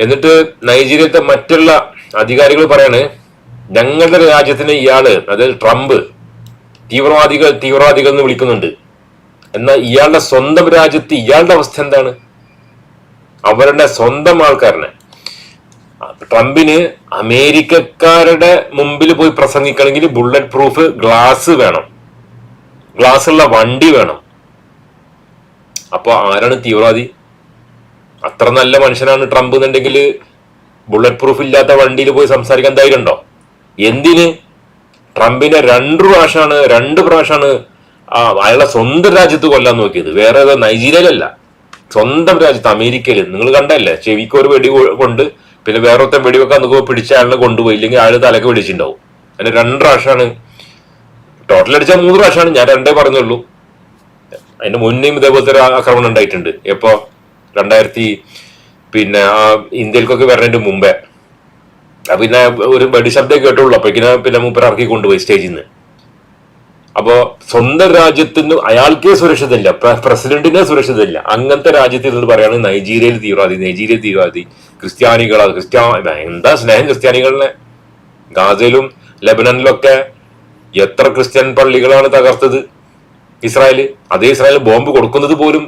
എന്നിട്ട് നൈജീരിയത്തെ മറ്റുള്ള അധികാരികൾ പറയാണ് ഞങ്ങളുടെ രാജ്യത്തിന് ഇയാൾ അതായത് ട്രംപ് തീവ്രവാദികൾ തീവ്രവാദികൾ എന്ന് വിളിക്കുന്നുണ്ട്. എന്നാൽ ഇയാളുടെ സ്വന്തം രാജ്യത്ത് ഇയാളുടെ അവസ്ഥ എന്താണ്? അവരുടെ സ്വന്തം ആൾക്കാരനെ. ട്രംപിന് അമേരിക്കക്കാരുടെ മുമ്പിൽ പോയി പ്രസംഗിക്കണമെങ്കിൽ ബുള്ളറ്റ് പ്രൂഫ് ഗ്ലാസ് വേണം. ഗ്ലാസ് ഉള്ള വണ്ടി വേണം. അപ്പോൾ ആരാണ് തീവ്രവാദി? അത്ര നല്ല മനുഷ്യനാണ് ട്രംപ് എന്നുണ്ടെങ്കിൽ ബുള്ളറ്റ് പ്രൂഫ് ഇല്ലാത്ത വണ്ടിയിൽ പോയി സംസാരിക്കാൻ ധൈര്യം കണ്ടോ എന്തിന്? ട്രംപിനെ രണ്ട് പ്രാവശ്യമാണ് രണ്ട് പ്രാവശ്യമാണ് ആ അയാളെ സ്വന്തം രാജ്യത്ത് കൊല്ലാൻ നോക്കിയത്. വേറെ ഏതോ നൈജീരിയയിലല്ല. സ്വന്തം രാജ്യത്ത് അമേരിക്കയിൽ നിങ്ങൾ കണ്ടല്ലേ ചെവിക്ക് ഒരു വെടി കൊണ്ട് പിന്നെ വേറെ ഒത്തം വെടിവെക്കാൻ നോക്കുമ്പോൾ പിടിച്ച ആളിനെ കൊണ്ടുപോയി ഇല്ലെങ്കിൽ അയാൾ തലക്ക് പിടിച്ചിട്ടുണ്ടാവും അതിന് രണ്ട് പ്രാവശ്യമാണ്. ടോട്ടൽ അടിച്ചാൽ മൂന്ന് പ്രാവശ്യമാണ്. ഞാൻ രണ്ടേ പറഞ്ഞുള്ളൂ. അതിന്റെ മുന്നേയും ഇതേപോലത്തെ ഒരു ആക്രമണം ഉണ്ടായിട്ടുണ്ട്. എപ്പോ? രണ്ടായിരത്തി പിന്നെ ആ ഇന്ത്യയിലേക്കൊക്കെ വരണതിന് മുമ്പേ. പിന്നെ ഒരു വെടിശബ്ദം കേട്ടുള്ളൂ അപ്പോഴേക്കിനെ പിന്നെ മൂപ്പർ ഇറക്കി കൊണ്ടുപോയി സ്റ്റേജിൽ നിന്ന് അപ്പോ സ്വന്തം രാജ്യത്തിന് അയാൾക്കേ സുരക്ഷിതമില്ല പ്ര- പ്രസിഡന്റിനെ സുരക്ഷിതമില്ല അങ്ങനത്തെ രാജ്യത്തിൽ നിന്ന് പറയാണ് നൈജീരിയയിൽ തീവ്രവാദി നൈജീരിയ തീവ്രവാദി ക്രിസ്ത്യാനികൾ ക്രിസ്ത്യാ എന്താ സ്നേഹം ക്രിസ്ത്യാനികളിനെ? ഗാസയിലും ലബനനിലൊക്കെ എത്ര ക്രിസ്ത്യൻ പള്ളികളാണ് തകർത്തത് ഇസ്രായേൽ അതേ ഇസ്രായേൽ ബോംബ് കൊടുക്കുന്നത് പോലും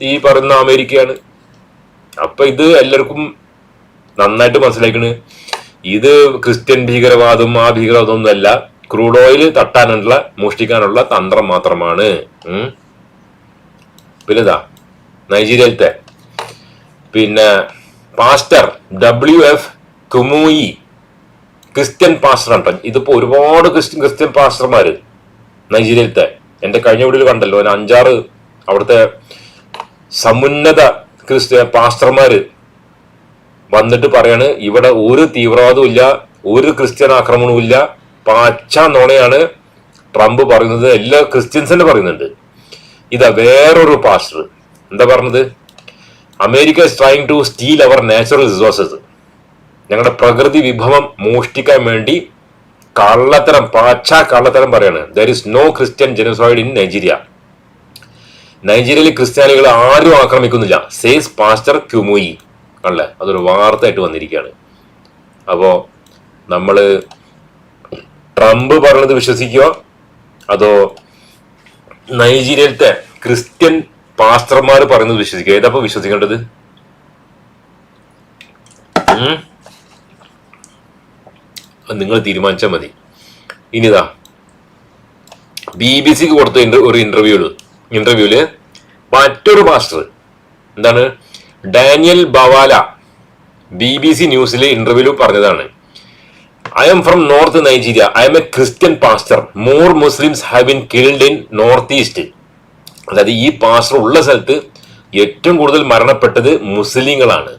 ഈ പറയുന്ന അമേരിക്കയാണ്. അപ്പൊ ഇത് എല്ലാവർക്കും നന്നായിട്ട് മനസ്സിലാക്കണ് ഇത് ക്രിസ്ത്യൻ ഭീകരവാദം ആ ഭീകരവാദം ഒന്നുമല്ല ക്രൂഡ് ഓയിൽ തട്ടാനുള്ള മോഷ്ടിക്കാനുള്ള തന്ത്രം മാത്രമാണ്. പിന്നെതാ നൈജീരിയത്തെ പിന്നെ pastor W F Kumuyi Christian pastor ആണ് ഇതിപ്പോ ഒരുപാട് ക്രിസ്ത്യൻ ക്രിസ്ത്യൻ പാസ്റ്റർമാര് നൈജീരിയയിലത്തെ. എന്റെ കഴിഞ്ഞ വീട്ടിൽ കണ്ടല്ലോ അഞ്ചാറ് അവിടുത്തെ സമുന്നത ക്രിസ്ത്യ പാസ്റ്റർമാര് വന്നിട്ട് പറയാണ് ഇവിടെ ഒരു തീവ്രവാദവും ഇല്ല ഒരു ക്രിസ്ത്യൻ ആക്രമണവും ഇല്ല. പച്ച നോണയാണ് ട്രംപ് പറയുന്നത് എല്ലാ ക്രിസ്ത്യൻസിനെ പറയുന്നുണ്ട്. ഇതാ വേറൊരു പാസ്റ്റർ. എന്താ പറഞ്ഞത്? America is trying to steal their natural resources ഞങ്ങളുടെ പ്രകൃതി വിഭവം മോഷ്ടിക്കാൻ വേണ്ടി കള്ളത്തരം പാച്ച കള്ളത്തരം പറയാണ്. There is no Christian genocide in Nigeria നൈജീരിയയിലെ ക്രിസ്ത്യാനികളെ ആരും ആക്രമിക്കുന്നില്ല. Says pastor ക്യുമുയി. അല്ലേ? അതൊരു വാർത്തയായിട്ട് വന്നിരിക്കുകയാണ്. അപ്പോൾ നമ്മൾ ട്രംപ് പറഞ്ഞത് വിശ്വസിക്കുക? അതോ നൈജീരിയയിലത്തെ ക്രിസ്ത്യൻ പാസ്റ്റർമാർ പറയുന്നത് വിശ്വസിക്കുക? ഏതാപ്പോ വിശ്വസിക്കേണ്ടത്? നിങ്ങൾ തീരുമാനിച്ചാൽ മതി. ഇനിതാ. ബി ബി സിക്ക് കൊടുത്ത ഒരു ഇന്റർവ്യൂ ഇന്റർവ്യൂൽ മറ്റൊരു മാസ്റ്റർ. എന്താണ്? Daniel Bawala B B C ന്യൂസിലെ ഇന്റർവ്യൂൽ പറഞ്ഞതാണ്. I'm from north Nigeria I'm a Christian pastor more Muslims have been killed in north east അതായത് ഈ പാസ്റ്റർ ഉള്ള സ്ഥലത്ത് ഏറ്റവും കൂടുതൽ മരണപ്പെട്ടത് മുസ്ലിങ്ങളാണ്.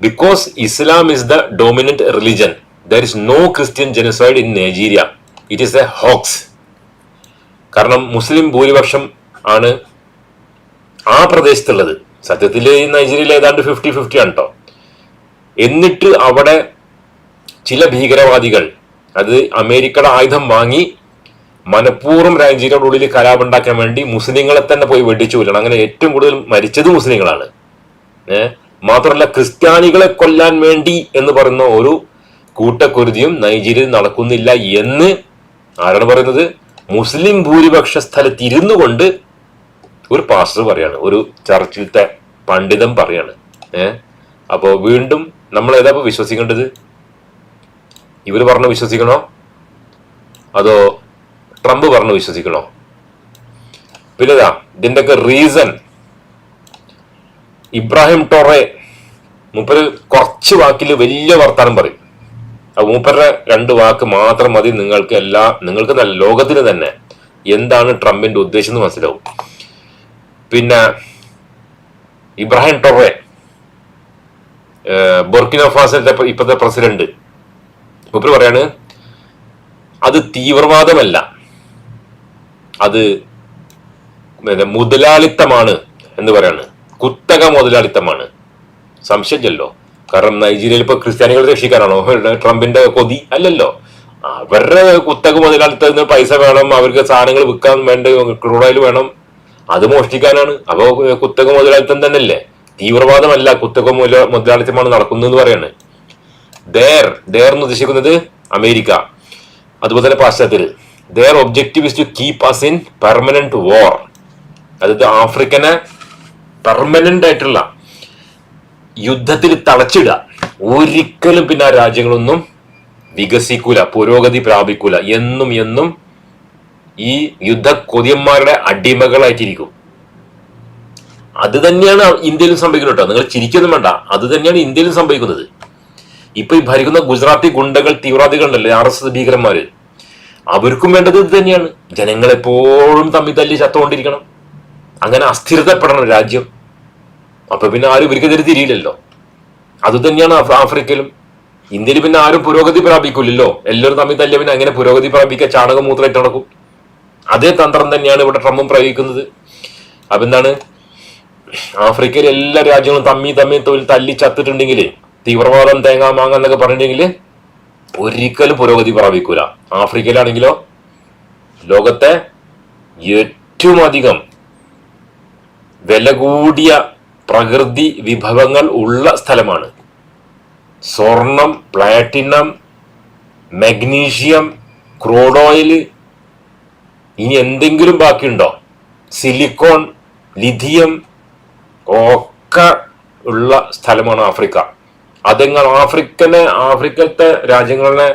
Because Islam is the dominant religion there is no Christian genocide in Nigeria it is a hoax കാരണം മുസ്ലിം ഭൂരിപക്ഷം ആണ് ആ പ്രദേശത്തുള്ളത്. സത്യത്തിൽ ഈ നൈജീരിയയിൽ ഏതാണ്ട് ഫിഫ്റ്റി ഫിഫ്റ്റി ആണ് കേട്ടോ എന്നിട്ട് അവിടെ ചില ഭീകരവാദികൾ അത് അമേരിക്കയുടെ ആയുധം വാങ്ങി മനഃപൂർവം രാജ്യയുടെ ഉള്ളിൽ കലാപുണ്ടാക്കാൻ വേണ്ടി മുസ്ലിങ്ങളെ തന്നെ പോയി വെടിച്ചു കൊല്ലണം അങ്ങനെ ഏറ്റവും കൂടുതൽ മരിച്ചത് മുസ്ലിങ്ങളാണ്. ഏഹ് മാത്രമല്ല ക്രിസ്ത്യാനികളെ കൊല്ലാൻ വേണ്ടി എന്ന് പറയുന്ന ഒരു കൂട്ടക്കുരുതിയും നൈജീരിയയിൽ നടക്കുന്നില്ല എന്ന് ആരാണ് പറയുന്നത്? മുസ്ലിം ഭൂരിപക്ഷ സ്ഥലത്ത് ഇരുന്നു കൊണ്ട് ഒരു പാസ്റ്റർ പറയാണ് ഒരു ചർച്ചിലത്തെ പണ്ഡിതൻ പറയാണ്. ഏഹ് അപ്പോ വീണ്ടും നമ്മൾ ഏതാ ഇപ്പൊ വിശ്വസിക്കേണ്ടത്? ഇവർ പറഞ്ഞു വിശ്വസിക്കണോ? അതോ ട്രംപ് പറഞ്ഞ് വിശ്വസിക്കണോ? പിന്നെ ഇതിന്റെയൊക്കെ റീസൺ ഇബ്രാഹിം ടോറെ മൂപ്പര് കുറച്ച് വാക്കിൽ വലിയ വർത്താനം പറയും. ആ മൂപ്പരുടെ രണ്ട് വാക്ക് മാത്രം മതി നിങ്ങൾക്ക് എല്ലാ നിങ്ങൾക്ക് ലോകത്തിന് തന്നെ. എന്താണ് ട്രംപിന്റെ ഉദ്ദേശം എന്ന് മനസ്സിലാവും. പിന്നെ ഇബ്രാഹിം ടൊറേ ബൊർക്കിന ഇപ്പോഴത്തെ പ്രസിഡന്റ്. മൂപ്പര് പറയാണ് അത് തീവ്രവാദമല്ല. അത് മുതലാളിത്തമാണ് എന്ന് പറയാണ്. കുത്തക മുതലാളിത്തമാണ്. സംശയമല്ലോ കാരണം നൈജീരിയയിൽ ഇപ്പൊ ക്രിസ്ത്യാനികളെ രക്ഷിക്കാനാണോ? ട്രംപിന്റെ കൊതി അല്ലല്ലോ. അവരുടെ കുത്തക മുതലാളിത്തത്തിന് പൈസ വേണം അവർക്ക് സാധനങ്ങൾ വിൽക്കാൻ വേണ്ട ക്രൂഡ് ഓയിൽ വേണം അത് മോഷ്ടിക്കാനാണ്. അപ്പോ കുത്തക മുതലാളിത്തം തന്നെയല്ലേ? തീവ്രവാദമല്ല കുത്തക മുതല മുതലാളിത്തമാണ് നടക്കുന്നതെന്ന് പറയാണ്. ദേർ ദേർ എന്ന് ഉദ്ദേശിക്കുന്നത് അമേരിക്ക. അതുപോലെ തന്നെ പാശ്ചാത്യത്തിൽ. Their objective is to keep us in permanent war അതായത് ആഫ്രിക്കനെ പെർമനന്റ് ആയിട്ടുള്ള യുദ്ധത്തിൽ തളച്ചിടുക. ഒരിക്കലും പിന്നെ ആ രാജ്യങ്ങളൊന്നും വികസിക്കൂല പുരോഗതി പ്രാപിക്കൂല. എന്നും എന്നും ഈ യുദ്ധ കൊതിയന്മാരുടെ അടിമകളായിട്ടിരിക്കും. അത് തന്നെയാണ് ഇന്ത്യയിലും സംഭവിക്കുന്നത് കേട്ടോ. നിങ്ങൾ ചിരിക്കൊന്നും വേണ്ട. അത് തന്നെയാണ് ഇന്ത്യയിലും സംഭവിക്കുന്നത്. ഇപ്പൊ ഈ ഭരിക്കുന്ന ഗുജറാത്തി ഗുണ്ടകൾ തീവ്രവാദികളുണ്ടല്ലേ ആർ എസ് എസ് ഭീകരന്മാര്? അവർക്കും വേണ്ടത് ഇത് തന്നെയാണ്. ജനങ്ങൾ എപ്പോഴും തമ്മിൽ തല്ലി ചത്തുകൊണ്ടിരിക്കണം അങ്ങനെ അസ്ഥിരതപ്പെടണം രാജ്യം. അപ്പൊ പിന്നെ ആരും ഇവർക്കെതിരെ തിരിയില്ലല്ലോ. അത് തന്നെയാണ് ആഫ്രിക്കയിലും. ഇന്ത്യയിൽ പിന്നെ ആരും പുരോഗതി പ്രാപിക്കില്ലല്ലോ. എല്ലാവരും തമ്മിൽ തല്ലിയ പിന്നെ അങ്ങനെ പുരോഗതി പ്രാപിക്കുക ചാണകം മൂത്രമായിട്ട് നടക്കും. അതേ തന്ത്രം തന്നെയാണ് ഇവിടെ ട്രംപും പ്രയോഗിക്കുന്നത്. അപ്പൊ എന്താണ്? ആഫ്രിക്കയിലെ എല്ലാ രാജ്യങ്ങളും തമ്മി തമ്മി തൊഴിൽ തല്ലി ചത്തിട്ടുണ്ടെങ്കിൽ തീവ്രവാദം തേങ്ങാ മാങ്ങ എന്നൊക്കെ പറഞ്ഞിട്ടുണ്ടെങ്കിൽ ഒരിക്കലും പുരോഗതി പ്രാപിക്കൂല. ആഫ്രിക്കയിലാണെങ്കിലോ ലോകത്തെ ഏറ്റവും അധികം വില കൂടിയ പ്രകൃതി വിഭവങ്ങൾ ഉള്ള സ്ഥലമാണ്. സ്വർണം പ്ലാറ്റിനം മഗ്നീഷ്യം ക്രൂഡ് ഓയിൽ ഇനി എന്തെങ്കിലും ബാക്കിയുണ്ടോ? സിലിക്കോൺ ലിഥിയം ഒക്കെ ഉള്ള സ്ഥലമാണ് ആഫ്രിക്ക. അതെങ്ങൾ ആഫ്രിക്കനെ ആഫ്രിക്കത്തെ രാജ്യങ്ങളെ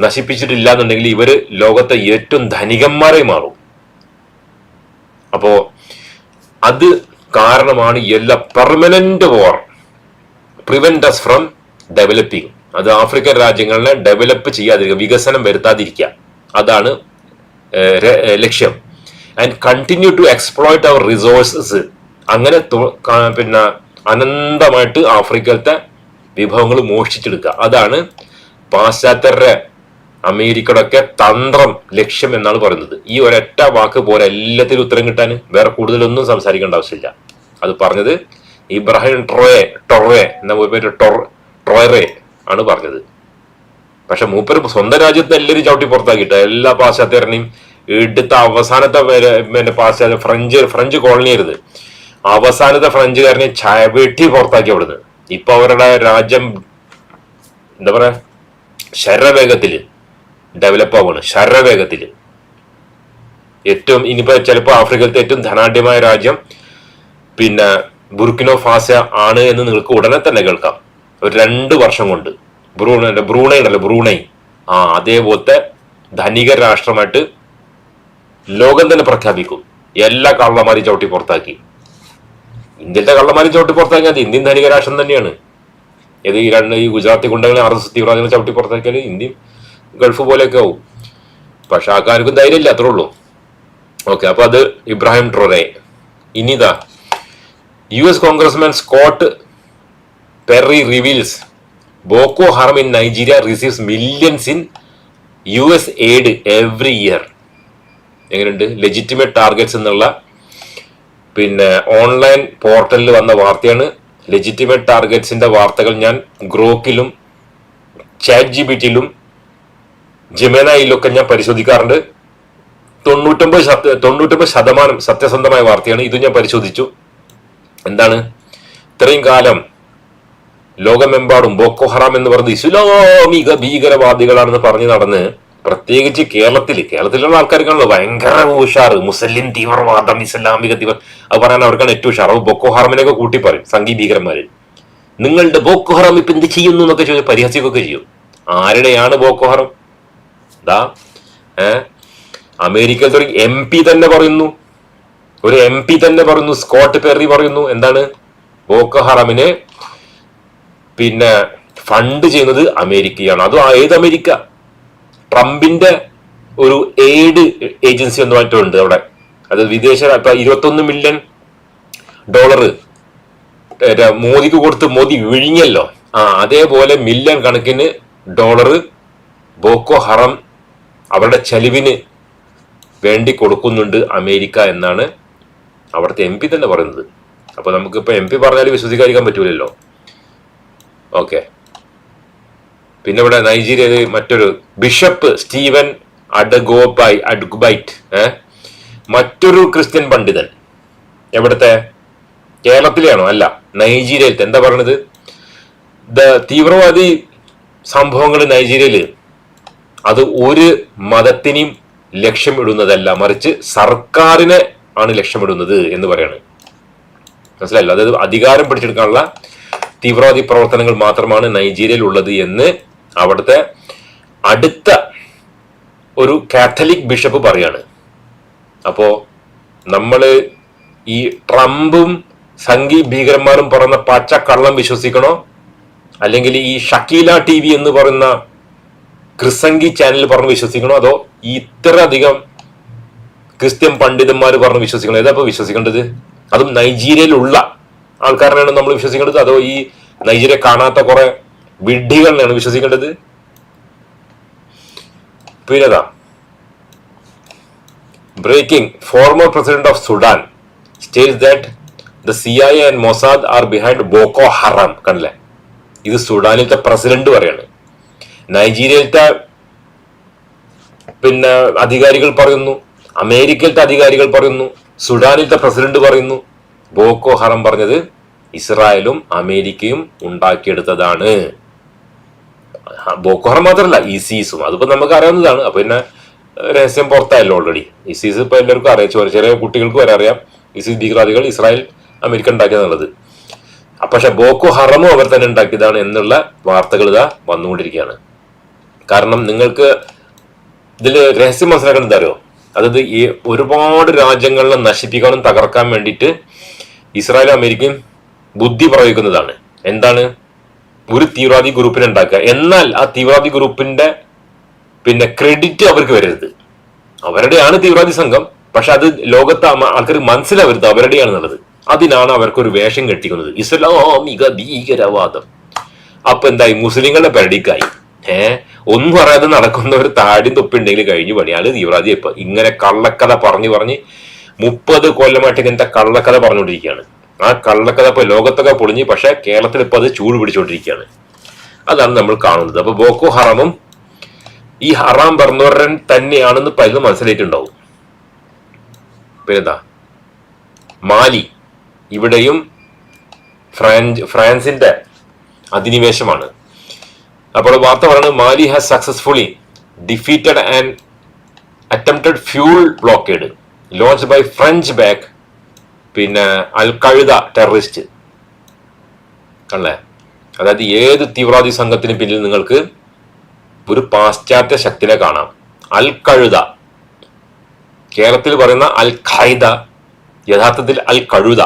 നശിപ്പിച്ചിട്ടില്ല എന്നുണ്ടെങ്കിൽ ഇവർ ലോകത്തെ ഏറ്റവും ധനികന്മാരെ മാറും. അപ്പോ അത് കാരണമാണ് എല്ലാ permanent war prevent us from developing അത് ആഫ്രിക്കൻ രാജ്യങ്ങളെ ഡെവലപ്പ് ചെയ്യാതിരിക്കുക വികസനം വരുത്താതിരിക്കുക. അതാണ് ലക്ഷ്യം. And continue to exploit their resources അങ്ങനെ പിന്നെ അനന്തമായിട്ട് ആഫ്രിക്കത്തെ വിഭവങ്ങൾ മോഷ്ടിച്ചെടുക്കുക. അതാണ് പാശ്ചാത്യരുടെ അമേരിക്കയുടെ ഒക്കെ തന്ത്രം ലക്ഷ്യം എന്നാണ് പറയുന്നത്. ഈ ഒരൊറ്റ വാക്ക് പോലെ എല്ലാത്തിനും ഉത്തരം കിട്ടാൻ. വേറെ കൂടുതലൊന്നും സംസാരിക്കേണ്ട ആവശ്യമില്ല. അത് പറഞ്ഞത് ഇബ്രാഹിം ട്രോയെ ടൊറേ എന്ന പേര് ടൊർ ട്രോയറെ ആണ് പറഞ്ഞത്. പക്ഷെ മൂപ്പർ സ്വന്തം രാജ്യത്ത് എല്ലാവരും ചവിട്ടി പുറത്താക്കിയിട്ട്. എല്ലാ പാശ്ചാത്യരനെയും എടുത്ത അവസാനത്തെ പിന്നെ പാശ്ചാത്യ ഫ്രഞ്ച് ഫ്രഞ്ച് കോളനി ആയിരുന്നു. അവസാനത്തെ ഫ്രഞ്ചുകാരനെ വെട്ടി പുറത്താക്കി അവിടുന്ന്. ഇപ്പൊ അവരുടെ രാജ്യം എന്താ പറയാ? ശരവേഗത്തിൽ ഡെവലപ്പ് ആവുകയാണ് ശരവേഗത്തിൽ. ഏറ്റവും ഇനിയിപ്പോ ചിലപ്പോ ആഫ്രിക്കയിലത്തെ ഏറ്റവും ധനാഢ്യമായ രാജ്യം പിന്നെ ബുർക്കിനോ ഫാസ ആണ് എന്ന് നിങ്ങൾക്ക് ഉടനെ തന്നെ കേൾക്കാം. ഒരു രണ്ട് വർഷം കൊണ്ട്. ബ്രൂണ ബ്രൂണൈ ഉണ്ടല്ലോ ബ്രൂണൈ. ആ അതേപോലത്തെ ധനിക രാഷ്ട്രമായിട്ട് ലോകം തന്നെ പ്രഖ്യാപിക്കും. എല്ലാ കള്ളമാരും ചവിട്ടി പുറത്താക്കി. ഇന്ത്യയിലെ കള്ളമാരും ചവിട്ടി പുറത്താക്കിയാൽ അത് ഇന്ത്യൻ ധനിക രാഷ്ട്രം തന്നെയാണ്. ഏത് ഈ രണ്ട് ഈ ഗുജറാത്തി ഗുണ്ടകളെ ആർ എസ് എസ് തീവ്രവാദികളെ ചവിട്ടി പുറത്താക്കിയാൽ ഇന്ത്യയും ഗൾഫ് പോലെയൊക്കെ ആവും. പക്ഷെ ആൾക്കാർക്കും ധൈര്യമില്ല അത്രേ ഉള്ളൂ. ഓക്കെ അപ്പൊ അത് Ibrahim Traore ഇനിതാ U S congressman Scott Perry reveals Boko Haram in Nigeria receives millions in U S aid every year എങ്ങനെയുണ്ട്? ലെജിറ്റിമേറ്റ് ടാർഗറ്റ്സ് എന്നുള്ള പിന്നെ ഓൺലൈൻ പോർട്ടലിൽ വന്ന വാർത്തയാണ്. ലെജിറ്റിമേറ്റ് ടാർഗറ്റ്സിന്റെ വാർത്തകൾ ഞാൻ ഗ്രോക്കിലും ചാറ്റ് ജി ബി ടിയിലും ജമേനയിലൊക്കെ ഞാൻ പരിശോധിക്കാറുണ്ട്. തൊണ്ണൂറ്റൊമ്പത് ശത തൊണ്ണൂറ്റൊമ്പത് ശതമാനം സത്യസന്ധമായ വാർത്തയാണ്. ഇത് ഞാൻ പരിശോധിച്ചു. എന്താണ്? ഇത്രയും കാലം ലോകമെമ്പാടും ബോക്കോ ഹറാം എന്ന് പറഞ്ഞ് ഇസ്ലാമിക ഭീകരവാദികളാണെന്ന് പറഞ്ഞു നടന്ന് പ്രത്യേകിച്ച് കേരളത്തിൽ കേരളത്തിലുള്ള ആൾക്കാർക്കാണല്ലോ ഭയങ്കര ഉഷാർ മുസ്ലിം തീവ്രവാദം ഇസ്ലാമിക തീവ്ര അത് പറയാൻ അവർക്കാണ് ഏറ്റവും ഉഷാർ അത് ബൊക്കോ ഹറാമിനെയൊക്കെ കൂട്ടി പറയും സംഗീ ഭീകരന്മാര്. നിങ്ങളുടെ ബോക്കോ ഹറാം ഇപ്പൊ എന്ത് ചെയ്യുന്നു എന്നൊക്കെ ചോദിച്ച് പരിഹസിക്കുകയൊക്കെ ചെയ്യും. ആരുടെയാണ് ബോക്കോ ഹറാം? ദാ ഏ? അമേരിക്കയിലത്തെ ഒരു എം പി തന്നെ പറയുന്നു. ഒരു എം പി തന്നെ പറയുന്നു സ്കോട്ട് പെറി പറയുന്നു. എന്താണ്? ബോക്കോ ഹറാമിനെ പിന്നെ ഫണ്ട് ചെയ്യുന്നത് അമേരിക്കയാണ്. അതും ഏത് അമേരിക്ക? ട്രംപിന്റെ ഒരു എയ്ഡ് ഏജൻസി എന്ന് പറഞ്ഞിട്ടുണ്ട് അവിടെ. അത് വിദേശ ഇപ്പൊ ഇരുപത്തൊന്ന് മില്യൺ ഡോളർ മോദിക്ക് കൊടുത്ത് മോദി വിഴിഞ്ഞല്ലോ. ആ അതേപോലെ മില്യൺ കണക്കിന് ഡോളർ ബോക്കോ ഹറം അവരുടെ ചെലവിന് വേണ്ടി കൊടുക്കുന്നുണ്ട് അമേരിക്ക എന്നാണ് അവിടുത്തെ എം പി തന്നെ പറയുന്നത്. അപ്പൊ നമുക്കിപ്പോ എം പി പറഞ്ഞാൽ വിശ്വസിക്കാതിരിക്കാൻ പറ്റൂലല്ലോ. ഓക്കെ പിന്നെ ഇവിടെ നൈജീരിയയിൽ മറ്റൊരു ബിഷപ്പ് സ്റ്റീവൻ അഡഗോബായ് അഡ്ഗുബൈറ്റ് മറ്റൊരു ക്രിസ്ത്യൻ പണ്ഡിതൻ. എവിടുത്തെ? കേരളത്തിലെയാണോ? അല്ല നൈജീരിയയിലത്തെ. എന്താ പറയണത്? ദ തീവ്രവാദി സംഭവങ്ങൾ നൈജീരിയയിൽ. അത് ഒരു മതത്തിനെയും ലക്ഷ്യമിടുന്നതല്ല. മറിച്ച് സർക്കാരിനെ ആണ് ലക്ഷ്യമിടുന്നത് എന്ന് പറയാണ്. മനസ്സിലായല്ലോ? അതായത് അധികാരം പിടിച്ചെടുക്കാനുള്ള തീവ്രവാദി പ്രവർത്തനങ്ങൾ മാത്രമാണ് നൈജീരിയയിൽ ഉള്ളത് എന്ന് അവിടുത്തെ അടുത്ത ഒരു കാത്തലിക് ബിഷപ്പ് പറയാണ്. അപ്പോ നമ്മൾ ഈ ട്രംപും സംഘി ഭീകരന്മാരും പറയുന്ന പച്ച കള്ളം വിശ്വസിക്കണോ? അല്ലെങ്കിൽ ഈ ഷക്കീല ടി വി എന്ന് പറയുന്ന ക്രിസംഗി ചാനൽ പറഞ്ഞ് വിശ്വസിക്കണോ? അതോ ഇത്ര അധികം ക്രിസ്ത്യൻ പണ്ഡിതന്മാർ പറഞ്ഞ് വിശ്വസിക്കണോ? ഏതാ ഇപ്പൊ വിശ്വസിക്കേണ്ടത്? അതും നൈജീരിയയിലുള്ള ആൾക്കാരനാണ് നമ്മൾ വിശ്വസിക്കേണ്ടത്? അതോ ഈ നൈജീരിയ കാണാത്ത കുറെ വിഡ്ഢികളിലാണ് വിശ്വസിക്കേണ്ടത്? പിന്നെതാ breaking former president of Sudan state that the C I and Mossad are behind Boko Haram കണ്ടില്ലേ? ഇത് സുഡാനിലത്തെ പ്രസിഡന്റ് പറയാണ്. നൈജീരിയയിലത്തെ പിന്നെ അധികാരികൾ പറയുന്നു. അമേരിക്കയിലത്തെ അധികാരികൾ പറയുന്നു. സുഡാനിലത്തെ പ്രസിഡന്റ് പറയുന്നു. ബോക്കോ ഹറം പറഞ്ഞത് ഇസ്രായേലും അമേരിക്കയും ഉണ്ടാക്കിയെടുത്തതാണ്. ബോക്കോ ഹറം മാത്രമല്ല ഇസീസും അതിപ്പോ നമുക്ക് അറിയാവുന്നതാണ്. അപ്പൊ പിന്നെ രഹസ്യം പുറത്തായല്ലോ ഓൾറെഡി ഇസീസ് ഇപ്പൊ എല്ലാവർക്കും അറിയാം. ചെറിയ ചെറിയ കുട്ടികൾക്ക് വരെ അറിയാം. ഇസീസ് ഭീകരവാദികൾ ഇസ്രായേൽ അമേരിക്ക ഉണ്ടാക്കിയെന്നുള്ളത് പക്ഷെ ബോക്കോ ഹറമും അവർ തന്നെ ഉണ്ടാക്കിയതാണ് എന്നുള്ള വാർത്തകൾ ഇതാ വന്നുകൊണ്ടിരിക്കുകയാണ്. കാരണം നിങ്ങൾക്ക് ഇതിൽ രഹസ്യം മനസ്സിലാക്കാൻ എന്താ അറിയോ? അതായത് ഈ ഒരുപാട് രാജ്യങ്ങളെ നശിപ്പിക്കാനും തകർക്കാൻ വേണ്ടിയിട്ട് ഇസ്രായേലും അമേരിക്കയും ബുദ്ധി പ്രയോഗിക്കുന്നതാണ്. എന്താണ്? ഒരു തീവ്രവാദി ഗ്രൂപ്പിനെ ഉണ്ടാക്കുക. എന്നാൽ ആ തീവ്രവാദി ഗ്രൂപ്പിന്റെ പിന്നെ ക്രെഡിറ്റ് അവർക്ക് വരരുത്. അവരുടെയാണ് തീവ്രവാദി സംഘം. പക്ഷെ അത് ലോകത്ത് ആൾക്കാർ മനസ്സിലാവരുത് അവരുടെയാണെന്നുള്ളത്. അതിനാണ് അവർക്ക് ഒരു വേഷം കെട്ടിക്കുന്നത്. ഇസ്ലാമിക ഭീകരവാദം. അപ്പൊ എന്തായി? മുസ്ലിങ്ങളുടെ പരടിക്കായി ഏ? ഒന്നും അറിയാതെ നടക്കുന്ന ഒരു താടിയും തൊപ്പുണ്ടെങ്കിൽ കഴിഞ്ഞു പണിയാണ് തീവ്രവാദി ഇപ്പൊ ഇങ്ങനെ കള്ളക്കഥ പറഞ്ഞു പറഞ്ഞ് മുപ്പത് കൊല്ലമായിട്ട് ഇങ്ങനത്തെ കള്ളക്കഥ പറഞ്ഞുകൊണ്ടിരിക്കുകയാണ്. ആ കള്ളക്കഥ ഇപ്പൊ ലോകത്തൊക്കെ പൊളിഞ്ഞ് പക്ഷെ കേരളത്തിൽ ഇപ്പൊ അത് ചൂട് പിടിച്ചുകൊണ്ടിരിക്കുകയാണ്. അതാണ് നമ്മൾ കാണുന്നത്. അപ്പൊ ബോക്കോ ഹറാമും ഈ ഹറാം പറഞ്ഞവരൻ തന്നെയാണെന്ന് പലതും മനസ്സിലായിട്ടുണ്ടാവും. പിന്നെന്താ മാലി ഇവിടെയും ഫ്രാൻസ് ഫ്രാൻസിന്റെ അധിനിവേശമാണ്. അപ്പോൾ വാർത്ത പറയുന്നത് Mali has successfully defeated and attempted fuel blockade launch by French back പിന്നെ അൽ കഴുത ടെററിസ്റ്റ് അല്ലേ അതായത് ഏത് തീവ്രവാദി സംഘത്തിന് പിന്നിൽ നിങ്ങൾക്ക് ഒരു പാശ്ചാത്യ ശക്തിനെ കാണാം? അൽ കഴുത കേരളത്തിൽ പറയുന്ന അൽ ഖൈദ യഥാർത്ഥത്തിൽ അൽ കഴുത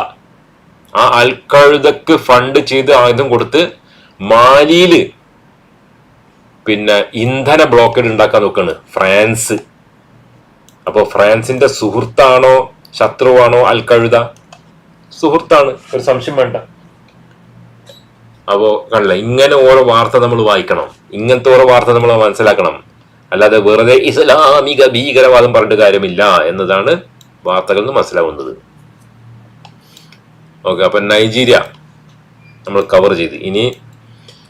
ആ അൽ കഴുതക്ക് ഫണ്ട് ചെയ്ത് ആയുധം കൊടുത്ത് മാലിയിൽ പിന്നെ ഇന്ധന ബ്ലോക്കേഡ് ഉണ്ടാക്കാൻ നോക്കാണ്. ഫ്രാൻസ്. അപ്പോൾ ഫ്രാൻസിന്റെ സുഹൃത്താണോ ശത്രുവാണോ അൽ കഴുത സുഹൃത്താണ് ഒരു സംശയം വേണ്ട. അപ്പോ കണ്ടില്ല ഇങ്ങനെ ഓരോ വാർത്ത നമ്മൾ വായിക്കണം. ഇങ്ങനത്തെ ഓരോ വാർത്ത നമ്മൾ മനസ്സിലാക്കണം. അല്ലാതെ വെറുതെ ഇസ്ലാമിക ഭീകരവാദം പറഞ്ഞിട്ട് കാര്യമില്ല എന്നതാണ് വാർത്തകളിൽ നിന്ന് മനസ്സിലാവുന്നത്. ഓക്കെ അപ്പൊ നൈജീരിയ നമ്മൾ കവർ ചെയ്ത്. ഇനി